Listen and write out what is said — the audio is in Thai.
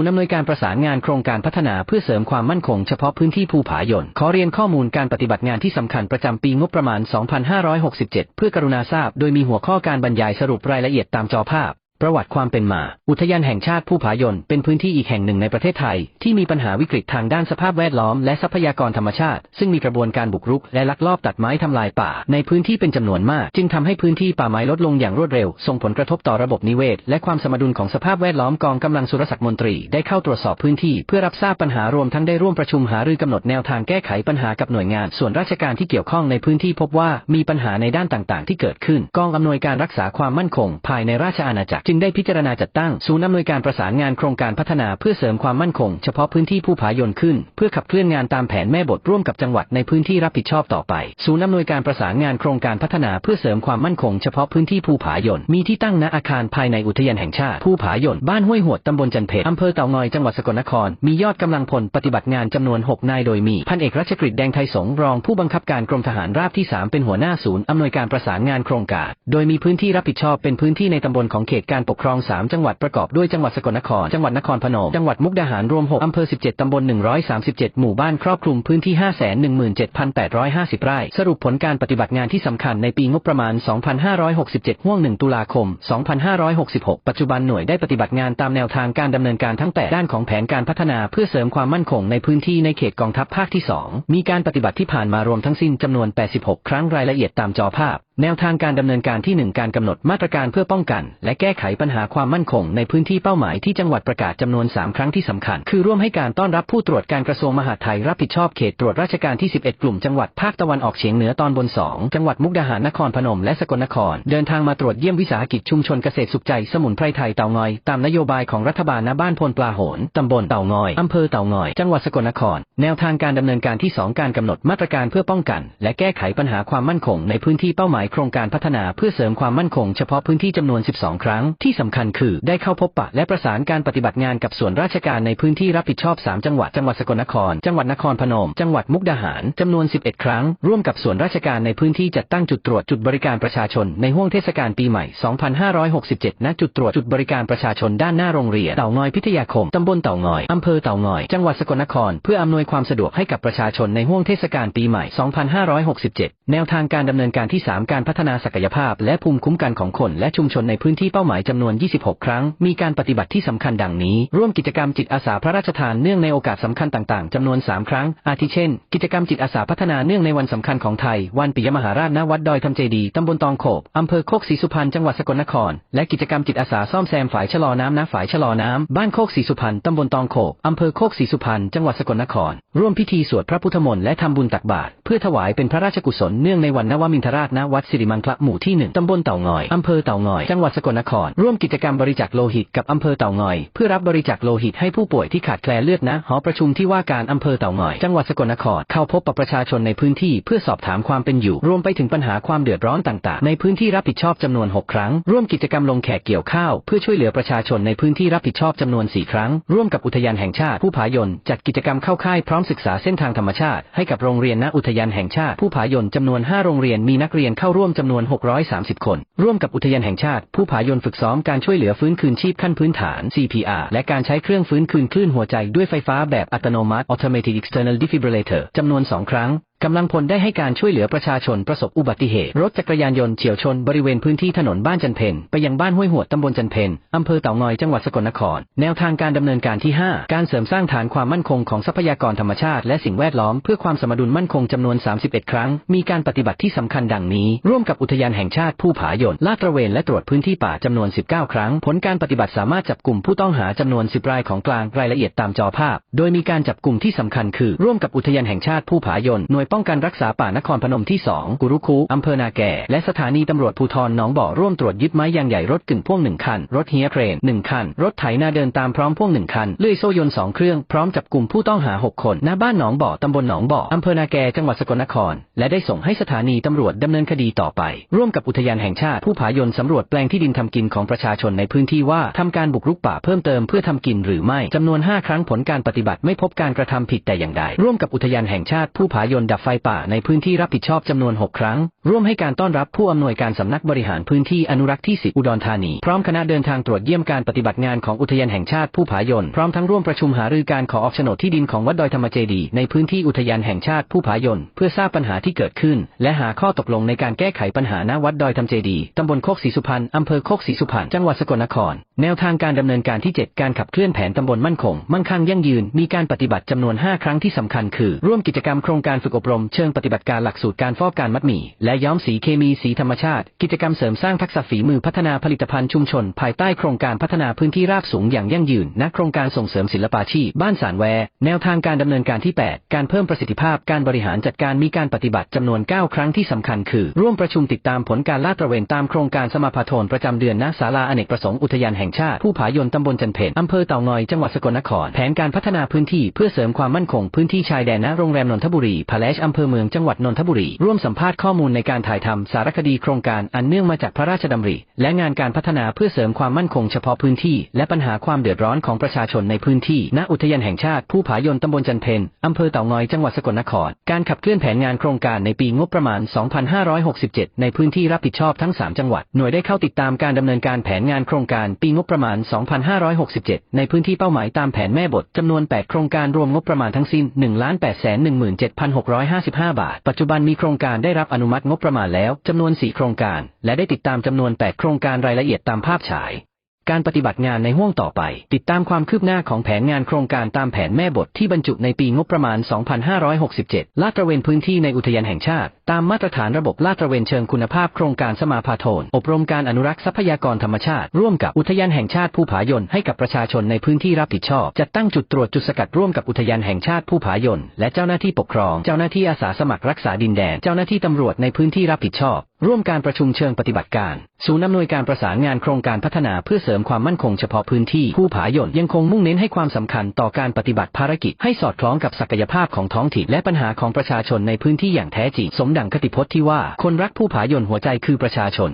ศูนย์อำนวยการประสานงานโครงการพัฒนาเพื่อเสริมความมั่นคงเฉพาะพื้นที่ภูผายนขอเรียนข้อมูลการปฏิบัติงานที่สำคัญประจำปีงบประมาณ 2567 เพื่อกรุณาทราบ โดยมีหัวข้อการบรรยายสรุปรายละเอียดตามจอภาพ ประวัติความเป็นมา อุทยานแห่งชาติภูผายนเป็นพื้นที่อีกแห่งหนึ่งในประเทศไทย ที่มีปัญหาวิกฤตทางด้านสภาพแวดล้อมและทรัพยากรธรรมชาติ ซึ่งมีกระบวนการบุกรุกและลักลอบตัดไม้ทำลายป่า ในพื้นที่เป็นจำนวนมาก จึงทำให้พื้นที่ป่าไม้ลดลงอย่างรวดเร็ว ส่งผลกระทบต่อระบบนิเวศ และความสมดุลของสภาพแวดล้อมกองกำลังสุรศักดิ์มนตรีได้เข้าตรวจสอบพื้นที่ เพื่อรับทราบปัญหารวมทั้งได้ร่วมประชุมหารือกำหนดแนวทางแก้ไขปัญหากับหน่วยงาน ส่วนราชการที่เกี่ยวข้องในพื้นที่พบว่ามีปัญหาในด้านต่าง ๆ ที่เกิดขึ้น กองอำนวยการรักษาความมั่นคง ภายในราชอาณาจักรจึงได้พิจารณาจัดตั้งศูนย์อำนวยการประสานงานโครงการพัฒนาเพื่อเสริมความมั่นคงเฉพาะพื้นที่ผู้ผายนขึ้น เพื่อขับเคลื่อนงานตามแผนแม่บทร่วมกับจังหวัดในพื้นที่รับผิดชอบต่อไป ศูนย์อำนวยการประสานงานโครงการพัฒนาเพื่อเสริมความมั่นคงเฉพาะพื้นที่ภูผายนมีที่ตั้งณอาคารภายในอุทยานแห่งชาติภูผายนบ้านห้วยหวดตำบลจันเพชรอำเภอเต่างอยจังหวัดสกลนคร มียอดกำลังพลปฏิบัติงานจำนวน 6 นายโดยมีพันเอกรัชกฤษแดงไทยสงรองผู้บังคับการกรมทหารราบที่ 3 เป็นหัวหน้าศูนย์อำนวยการประสานงานโครงการ โดยมีพื้นที่รับผิดชอบเป็นพื้นที่ในตำบลของเขตการปกครอง 3 จังหวัดประกอบด้วยจังหวัดสกลนคร จังหวัดนครพนม จังหวัดมุกดาหารรวม 6 อำเภอ 17 ตำบล 137 หมู่บ้านครอบคลุมพื้นที่ 517,850 ไร่ สรุปผลการปฏิบัติงานที่สำคัญในปีงบประมาณ 2567 ห่วง 1 ตุลาคม 2566 ปัจจุบันหน่วยได้ปฏิบัติงานตามแนวทางการดำเนินการทั้ง8ด้านของแผนการพัฒนาเพื่อเสริมความมั่นคงในพื้นที่ในเขตกองทัพภาคที่ 2 มีการปฏิบัติที่ผ่านมารวมทั้งสิ้นจำนวน 86 ครั้งรายละเอียดตามจอภาพ แนวทางการดำเนินการที่ 1 การกำหนดมาตรการเพื่อป้องกัน และแก้ไขปัญหาความมั่นคงในพื้นที่เป้าหมายที่จังหวัดประกาศจำนวน 3 ครั้งที่สำคัญ คือร่วมให้การต้อนรับผู้ตรวจการกระทรวงมหาดไทยรับผิดชอบเขตตรวจราชการที่ 11 กลุ่มจังหวัดภาคตะวันออกเฉียงเหนือตอนบน 2 จังหวัดมุกดาหารนครพนมและสกลนคร เดินทางมาตรวจเยี่ยมวิสาหกิจชุมชนเกษตรสุขใจสมุนไพรไทยเต่างอย ตามนโยบายของรัฐบาลณบ้านพลปลาโหนตำบลเต่างอยอำเภอเต่างอย จังหวัดสกลนคร แนวทางการดำเนินการที่ 2 การกำหนดมาตรการเพื่อป้องกัน และแก้ไขปัญหาความมั่นคงในพื้นที่เป้าหมายโครงการพัฒนาเพื่อเสริมความมั่นคงเฉพาะพื้นที่จำนวน 12 ครั้ง ที่สำคัญคือได้เข้าพบปะและประสานการปฏิบัติงานกับส่วนราชการในพื้นที่รับผิดชอบ 3 จังหวัด จังหวัดสกลนคร จังหวัดนครพนม จังหวัดมุกดาหาร จำนวน 11 ครั้ง ร่วมกับส่วนราชการในพื้นที่จัดตั้งจุดตรวจจุดบริการประชาชนในห่วงเทศกาลปีใหม่ 2567 ณ จุดตรวจจุดบริการประชาชนด้านหน้าโรงเรียนเต่างอยพิทยาคม ตำบลเต่างอย อำเภอเต่างอย จังหวัดสกลนคร เพื่ออำนวยความสะดวกให้กับประชาชนในห่วงเทศกาลปีใหม่ 2567 แนวทางการดำเนินการที่ 3 การการพัฒนาศักยภาพและภูมิคุ้มกันของคนและชุมชนในพื้นที่เป้าหมายจำนวน 26 ครั้ง มีการปฏิบัติที่สำคัญดังนี้ ร่วมกิจกรรมจิตอาสาพระราชทานเนื่องในโอกาสสำคัญต่างๆจำนวน 3 ครั้ง อาทิเช่น กิจกรรมจิตอาสาพัฒนาเนื่องในวันสำคัญของไทย วันปิยมหาราชณวัดดอยธรรมเจดีตำบลตองโขบอำเภอโคกศรีสุพรรณจังหวัดสกลนคร และกิจกรรมจิตอาสาซ่อมแซมฝายชะลอน้ำณฝายชะลอน้ำบ้านโคกศรีสุพรรณตำบลตองโขบอำเภอโคกศรีสุพรรณจังหวัดสกลนคร ร่วมพิธีสวดพระพุทธมนต์และทำบุญตักบาตรเพื่อถวายเป็นพระราชกุศลเนื่องในวันนวมินทราชณวัดสิริมังคละหมู่ที่หนึ่งตำบลเต่างอย อำเภอเต่างอย จังหวัดสกลนคร ร่วมกิจกรรมบริจาคโลหิตกับอำเภอเต่างอย เพื่อรับบริจาคโลหิตให้ผู้ป่วยที่ขาดแคลนเลือดณหอประชุมที่ว่าการอำเภอเต่างอย จังหวัดสกลนคร เข้าพบปประชาชนในพื้นที่เพื่อสอบถามความเป็นอยู่ รวมไปถึงปัญหาความเดือดร้อนต่างๆ ในพื้นที่รับผิดชอบจำนวน 6 ครั้ง ร่วมกิจกรรมลงแขกเกี่ยวข้าวเพื่อช่วยเหลือประชาชนในพื้นที่รับผิดชอบจำนวน 4 ครั้ง ร่วมกับอุทยานแห่งชาติผู้ผายนจัดกิจกรรมเข้าค่ายพร้อมศึกษาเส้นทางธรรมชาติให้กับโรงเรียนณอุทยานแห่งชาติผู้ผายนจำนวน 5 โรงเรียนมีนักเรียนเข้าาร่วมจำนวน 630 คน ร่วมกับอุทยานแห่งชาติ ผู้ผายนฝึกซ้อมการช่วยเหลือฟื้นคืนชีพขั้นพื้นฐาน CPR และการใช้เครื่องฟื้นคืนคลื่นหัวใจด้วยไฟฟ้าแบบอัตโนมัติ Automated External Defibrillator จำนวน 2 ครั้ง กำลังพลได้ให้การช่วยเหลือประชาชนประสบอุบัติเหตุ รถจักรยานยนต์เฉียวชนบริเวณพื้นที่ถนนบ้านจันเพนไปยังบ้านห้วยหัวตำบลจันเพนอำเภอเต่างอยจังหวัดสกลนคร แนวทางการดำเนินการที่ 5 การเสริมสร้างฐานความมั่นคงของทรัพยากรธรรมชาติและสิ่งแวดล้อมเพื่อความสมดุลมั่นคงจำนวน 31 ครั้ง มีการปฏิบัติที่สำคัญดังนี้ ร่วมกับอุทยานแห่งชาติผู้ผายนลาดตระเวนและตรวจพื้นที่ป่าจำนวน 19 ครั้ง ผลการปฏิบัติสามารถจับกลุ่มผู้ต้องหาจำนวน 10 รายของกลางรายละเอียดตามจอภาพ โดยมีการจับกลุ่มที่สำคัญคือ ร่วมกับอุทยานแห่งชาติผู้ผายนหน่วยป้องกันรักษาป่านครพนมที่ 2 กุรุคูอำเภอนาแก่ และสถานีตำรวจภูธรหนองบ่อร่วมตรวจยึดไม้ยางใหญ่รถกึ่งพ่วงหนึ่งคัน รถเฮียเครนหนึ่งคัน รถไถนาเดินตามพร้อมพ่วงหนึ่งคัน เลื่อยโซ่ยนต์สองเครื่อง พร้อมจับกลุ่มผู้ต้องหา 6 คนณบ้านหนองบ่อตำบลหนองบ่ออำเภอนาแก่จังหวัดสกลนคร และได้ส่งให้สถานีตำรวจดำเนินคดีต่อไป ร่วมกับอุทยานแห่งชาติผู้ผายนสำรวจแปลงที่ดินทำกินของประชาชนในพื้นที่ว่าทำการบุกรุกป่าเพิ่มเติมเพื่อทำกินหรือไม่จำนวน 5 ครั้งผลการปฏิบัติไม่พบการกระทำผิดแต่อย่างใดร่วมกับอุทยานแห่งชาติผู้ผายนดับดับไฟป่าในพื้นที่รับผิดชอบจำนวน 6 ครั้ง ร่วมให้การต้อนรับผู้อำนวยการสำนักบริหารพื้นที่อนุรักษ์ที่10อุดรธานี พร้อมคณะเดินทางตรวจเยี่ยมการปฏิบัติงานของอุทยานแห่งชาติผู้ผายน พร้อมทั้งร่วมประชุมหารือการขอออกโฉนดที่ดินของวัดดอยธรรมเจดีในพื้นที่อุทยานแห่งชาติผู้ผายน เพื่อทราบปัญหาที่เกิดขึ้น และหาข้อตกลงในการแก้ไขปัญหาณวัดดอยธรรมเจดีตำบลโคกศรีสุพรรณอำเภอโคกศรีสุพรรณจังหวัดสกลนคร แนวทางการดำเนินการที่ 7 การขับเคลื่อนแผนตำบลมั่นคง มั่งคั่งยั่งยืน มีการปฏิบัติจำนวน 5 ครั้งที่สำคัญคือ ร่วมกิจกรรมโครงการฝึกอบรม เชิงปฏิบัติการหลักสูตรการฟอกการมัดหมี่ และย้อมสีเคมีสีธรรมชาติ กิจกรรมเสริมสร้างทักษะฝีมือพัฒนาผลิตภัณฑ์ชุมชน ภายใต้โครงการพัฒนาพื้นที่ราบสูงอย่างยั่งยืนณโครงการส่งเสริมศิลปาชีพบ้านสารแว แนวทางการดำเนินการที่ 8 การเพิ่มประสิทธิภาพการบริหารจัดการมีการปฏิบัติจำนวน 9 ครั้งที่สำคัญคือ ร่วมประชุมติดตามผลการลาดตระเวนตามโครงการสมาพาโทนประจำเดือนณศาลาอเนกประสงค์อุทยานแห่งชาติผู้ผายนตำบลจันเพนอำเภอเต่างอยจังหวัดสกลนคร แผนการพัฒนาพื้นที่เพื่อเสริมความมั่นคงพื้นที่ชายแดนณโรงแรมนนทบุรีพาเลชอำเภอเมืองจังหวัดนนทบุรี ร่วมสัมภาษณ์ข้อมูลในการถ่ายทำสารคดีโครงการอันเนื่องมาจากพระราชดำริ และงานการพัฒนาเพื่อเสริมความมั่นคงเฉพาะพื้นที่ และปัญหาความเดือดร้อนของประชาชนในพื้นที่ ณอุทยานแห่งชาติผู้ผายนตำบลจันเพนอำเภอเต่างอยจังหวัดสกลนคร การขับเคลื่อนแผนงานโครงการในปีงบประมาณ 2567 ในพื้นที่รับผิดชอบทั้ง 3 จังหวัดหน่วยได้เข้าติดตามการดำเนินการแผนงานโครงการปีงงบประมาณ 2567 ในพื้นที่เป้าหมายตามแผนแม่บทจำนวน 8 โครงการรวมงบประมาณทั้งสิ้น 1,817,655 บาท ปัจจุบันมีโครงการได้รับอนุมัติงบประมาณแล้วจำนวน 4 โครงการ และได้ติดตามจำนวน 8 โครงการรายละเอียดตามภาพฉาย การปฏิบัติงานในห่วงต่อไป ติดตามความคืบหน้าของแผนงานโครงการตามแผนแม่บทที่บรรจุในปีงบประมาณ 2567 ลาดตระเวนพื้นที่ในอุทยานแห่งชาติ ตามมาตรฐานระบบลาดตระเวนเชิงคุณภาพโครงการสมาพาโทน อบรมการอนุรักษ์ทรัพยากรธรรมชาติ ร่วมกับอุทยานแห่งชาติภูผายนให้กับประชาชนในพื้นที่รับผิดชอบ จัดตั้งจุดตรวจจุดสกัดร่วมกับอุทยานแห่งชาติภูผายนและเจ้าหน้าที่ปกครอง เจ้าหน้าที่อาสาสมัครรักษาดินแดน เจ้าหน้าที่ตำรวจในพื้นที่รับผิดชอบ ร่วมการประชุมเชิงปฏิบัติการ ศูนย์อำนวยการประสานงานโครงการพัฒนาเพื่อเสริมความมั่นคงเฉพาะพื้นที่ผู้ผายนยังคงมุ่งเน้นให้ความสำคัญต่อการปฏิบัติภารกิจให้สอดคล้องกับศักยภาพของท้องถิ่นและปัญหาของประชาชนในพื้นที่อย่างแท้จริง สมดังคติพจน์ที่ว่าคนรักผู้ผายนหัวใจคือประชาชน